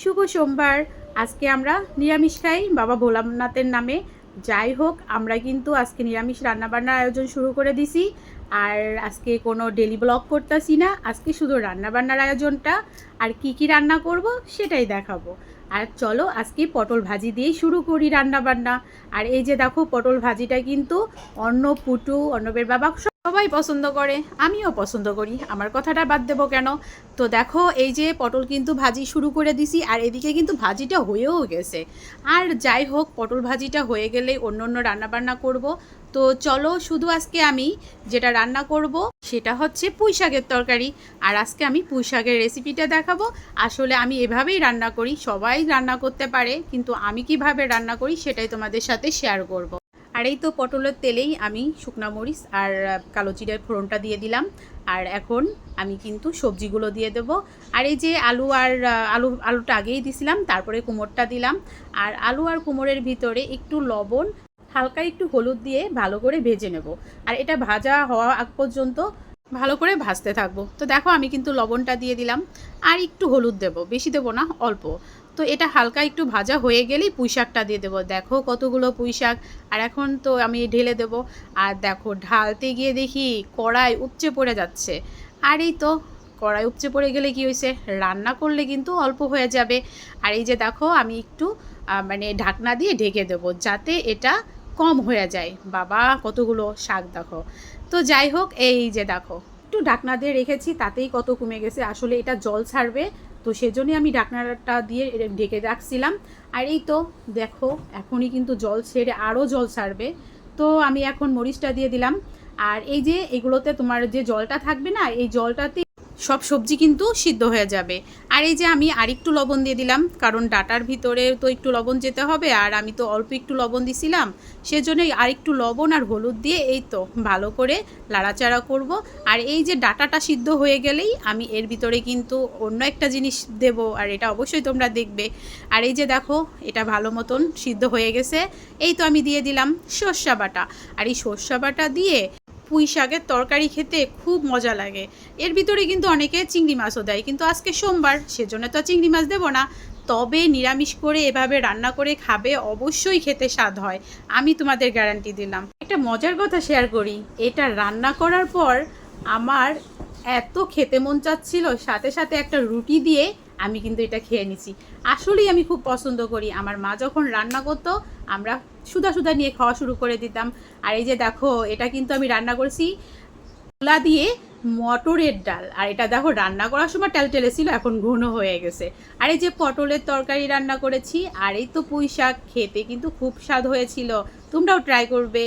শুভ সোমবার। আজকে আমরা নিরামিষ খাই, বাবা ভোলানাথের নামে। যাই হোক, আমরা কিন্তু আজকে নিরামিষ রান্নাবান্নার আয়োজন শুরু করে দিছি। আর আজকে কোনো ডেলি ব্লগ করতেছি না। আজকে শুধু রান্নাবান্নার আয়োজনটা। আর কি কি রান্না করব সেটাই দেখাবো। আর চলো, আজকে পটল ভাজি দিয়েই শুরু করি রান্নাবান্না। আর এই যে দেখো, পটল ভাজিটা কিন্তু অন্ন পুটু অন্নবের বাবা সবাই পছন্দ করে, আমিও পছন্দ করি। আমার কথাটা বাদ দেবো কেন? তো দেখো, এই যে পটল কিন্তু ভাজি শুরু করে দিছি, আর এদিকে কিন্তু ভাজিটা হয়েও গেছে। আর যাই হোক, পটল ভাজিটা হয়ে গেলে অন্য অন্য রান্নাবান্না করব। তো চলো, শুধু আজকে আমি যেটা রান্না করব, সেটা হচ্ছে পুঁই শাকের তরকারি। আর আজকে আমি পুঁই শাকের রেসিপিটা দেখাবো। আসলে আমি এভাবেই রান্না করি, সবাই রান্না করতে পারে, কিন্তু আমি কীভাবে রান্না করি সেটাই তোমাদের সাথে শেয়ার করব। আর এই তো পটলের তেলেই আমি শুকনা মরিচ আর কালো জিরের ফোড়নটা দিয়ে দিলাম। আর এখন আমি কিন্তু সবজিগুলো দিয়ে দেব। আর এই যে আলু আর আলু, আলুটা আগেই দিছিলাম, তারপরে কুমোরটা দিলাম। আর আলু আর কুমোরের ভিতরে একটু লবণ, হালকা একটু হলুদ দিয়ে ভালো করে ভেজে নেব। আর এটা ভাজা হওয়া আগ পর্যন্ত ভালো করে ভাজতে থাকব। তো দেখো আমি কিন্তু লবণটা দিয়ে দিলাম। আর একটু হলুদ দেব, বেশি দেবো না, অল্প। তো এটা হালকা একটু ভাজা হয়ে গেলেই পুঁই শাকটা দিয়ে দেবো। দেখো কতগুলো পুঁই শাক। আর এখন তো আমি ঢেলে দেব। আর দেখো ঢালতে গিয়ে দেখি কড়াই উপচে পড়ে যাচ্ছে। আর এই তো কড়াই উপচে পড়ে গেলে কি হয়েছে? রান্না করলে কিন্তু অল্প হয়ে যাবে। আর এই যে দেখো আমি একটু মানে ঢাকনা দিয়ে ঢেকে দেবো। যাতে এটা কম হয়ে যায়। বাবা, কতগুলো শাক দেখো। তো যাই হোক, এই যে দেখো, একটু ঢাকনা দিয়ে রেখেছি, তাতেই কত কমে গেছে। আসলে এটা জল ছাড়বে, তো সেজন্যই আমি ঢাকনাটা দিয়ে ঢেকে রাখছিলাম। আর এই তো, দেখো, এখনই কিন্তু জল ছেড়ে আরও জল ছাড়বে। তো আমি এখন মরিচটা দিয়ে দিলাম। আর এই যে, এগুলোতে তোমার যে জলটা থাকবে না, এই জলটাতে সব সবজি কিন্তু সিদ্ধ হয়ে যাবে। আর এই যে আমি আরেকটু লবণ দিয়ে দিলাম, কারণ ডাটার ভিতরে তো একটু লবণ যেতে হবে, আর আমি তো অল্প একটু লবণ দিছিলাম সেজন্যই আরেকটু লবণ আর হলুদ দিয়ে এই তো ভালো করে লাড়াচাড়া করব। আর এই যে ডাটাটা সিদ্ধ হয়ে গেলেই আমি এর ভিতরে কিন্তু অন্য একটা জিনিস দেব, আর এটা অবশ্যই তোমরা দেখবে। আর এই যে দেখো, এটা ভালো মতন সিদ্ধ হয়ে গেছে, এই তো আমি দিয়ে দিলাম সর্ষা বাটা। আর এই সর্ষা বাটা দিয়ে পুঁই শাকের তরকারি খেতে খুব মজা লাগে। এর ভিতরে কিন্তু অনেকে চিংড়ি মাছও দেয়, কিন্তু আজকে সোমবার, সেজন্য তো চিংড়ি মাছ দেবো না। তবে নিরামিষ করে এভাবে রান্না করে খাবে অবশ্যই খেতে স্বাদ হয়, আমি তোমাদের গ্যারান্টি দিলাম। একটা মজার কথা শেয়ার করি, এটা রান্না করার পর আমার এত খেতে মন চাচ্ছিল, সাথে সাথে একটা রুটি দিয়ে আমি কিন্তু এটা খেয়ে নিছি। আসলেই আমি খুব পছন্দ করি। আমার মা যখন রান্না করতো, আমরা সুদা সুদা নিয়ে খাওয়া শুরু করে দিতাম। আর এই যে দেখো, এটা কিন্তু আমি রান্না করেছি ছোলা দিয়ে মটরের ডাল। আর এটা দেখো, রান্না করার সময় টেলটেলে ছিল, এখন ঘন হয়ে গেছে। আর এই যে পটলের তরকারি রান্না করেছি, আর এই তো পুঁই শাক খেতে কিন্তু খুব স্বাদ হয়েছিল। তোমরাও ট্রাই করবে।